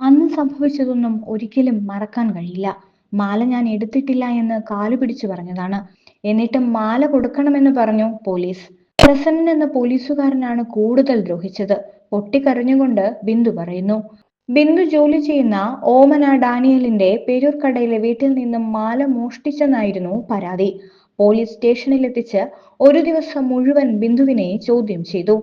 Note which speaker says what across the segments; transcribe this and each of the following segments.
Speaker 1: അന്ന് സംഭവിച്ചതൊന്നും ഒരിക്കലും മറക്കാൻ കഴിയില്ല. മാല ഞാൻ എടുത്തിട്ടില്ല എന്ന് കാലു പിടിച്ചു പറഞ്ഞതാണ്. എന്നിട്ട് മാല കൊടുക്കണമെന്ന് പറഞ്ഞു പോലീസ്. പ്രസന്നൻ എന്ന പോലീസുകാരനാണ് കൂടുതൽ ദ്രോഹിച്ചത്. പൊട്ടിക്കരഞ്ഞുകൊണ്ട് ബിന്ദു പറയുന്നു. ബിന്ദു ജോലി ചെയ്യുന്ന ഓമന ഡാനിയലിന്റെ പേരൂർക്കടയിലെ വീട്ടിൽ നിന്നും മാല മോഷ്ടിച്ചെന്നായിരുന്നു പരാതി. പോലീസ് സ്റ്റേഷനിലെത്തിച്ച് ഒരു ദിവസം മുഴുവൻ ബിന്ദുവിനെ ചോദ്യം ചെയ്തു.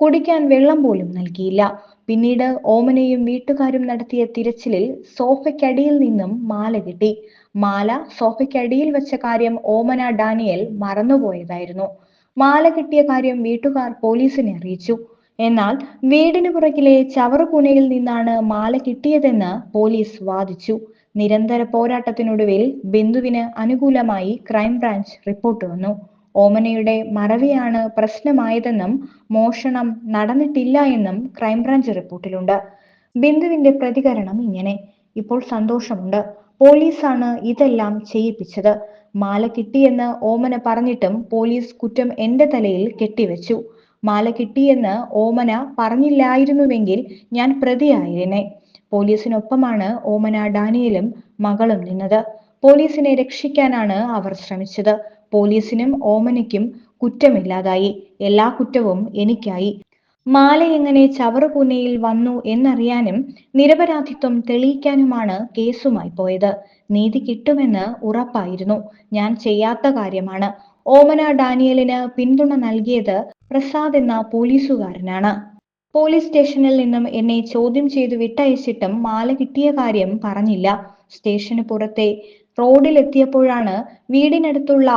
Speaker 1: കുടിക്കാൻ വെള്ളം പോലും നൽകിയില്ല. പിന്നീട് ഓമനയും വീട്ടുകാരും നടത്തിയ തിരച്ചിലിൽ സോഫയ്ക്കടിയിൽ നിന്നും മാല കിട്ടി. മാല സോഫയ്ക്കടിയിൽ വെച്ച കാര്യം ഓമന ഡാനിയൽ മറന്നുപോയതായിരുന്നു. മാല കിട്ടിയ കാര്യം വീട്ടുകാർ പോലീസിനെ അറിയിച്ചു. എന്നാൽ വീടിന് പുറകിലെ ചവറുകുനയിൽ നിന്നാണ് മാല കിട്ടിയതെന്ന് പോലീസ് വാദിച്ചു. നിരന്തര പോരാട്ടത്തിനൊടുവിൽ ബിന്ദുവിന് അനുകൂലമായി ക്രൈംബ്രാഞ്ച് റിപ്പോർട്ട് വന്നു. ഓമനയുടെ മറവിയാണ് പ്രശ്നമായതെന്നും മോഷണം നടന്നിട്ടില്ല എന്നും ക്രൈംബ്രാഞ്ച് റിപ്പോർട്ടിലുണ്ട്. ബിന്ദുവിന്റെ പ്രതികരണം ഇങ്ങനെ. ഇപ്പോൾ സന്തോഷമുണ്ട്. പോലീസാണ് ഇതെല്ലാം ചെയ്യിപ്പിച്ചത്. മാല കിട്ടിയെന്ന് ഓമന പറഞ്ഞിട്ടും പോലീസ് കുറ്റം എന്റെ തലയിൽ കെട്ടിവെച്ചു. മാല കിട്ടിയെന്ന് ഓമന പറഞ്ഞില്ലായിരുന്നുവെങ്കിൽ ഞാൻ പ്രതിയായിരുന്നേ പോലീസിനൊപ്പമാണ് ഓമന ഡാനിയലും മകളും നിന്നത്. പോലീസിനെ രക്ഷിക്കാനാണ് അവർ ശ്രമിച്ചത്. പോലീസിനും ഓമനയ്ക്കും കുറ്റമില്ലാതായി. എല്ലാ കുറ്റവും എനിക്കായി. മാല എങ്ങനെ ചവറുകൂനയിൽ വന്നു എന്നറിയാനും നിരപരാധിത്വം തെളിയിക്കാനുമാണ് കേസുമായി പോയത്. നീതി കിട്ടുമെന്ന് ഉറപ്പായിരുന്നു. ഞാൻ ചെയ്യാത്ത കാര്യമാണ്. ഓമന ഡാനിയലിന് പിന്തുണ നൽകിയത് പ്രസാദ് എന്ന പോലീസുകാരനാണ്. പോലീസ് സ്റ്റേഷനിൽ നിന്നും എന്നെ ചോദ്യം ചെയ്തു വിട്ടയച്ചിട്ടും മാല കിട്ടിയ കാര്യം പറഞ്ഞില്ല. സ്റ്റേഷന് പുറത്തെ റോഡിലെത്തിയപ്പോഴാണ് വീടിനടുത്തുള്ള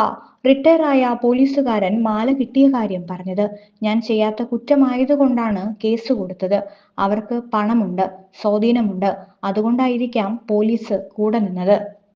Speaker 1: ആയ പോലീസുകാരൻ മാല കിട്ടിയ കാര്യം പറഞ്ഞത്. ഞാൻ ചെയ്യാത്ത കുറ്റമായതുകൊണ്ടാണ് കേസ് കൊടുത്തത്. അവർക്ക് പണമുണ്ട് സ്വാധീനമുണ്ട്. അതുകൊണ്ടായിരിക്കാം പോലീസ് കൂടെ നിന്നത്.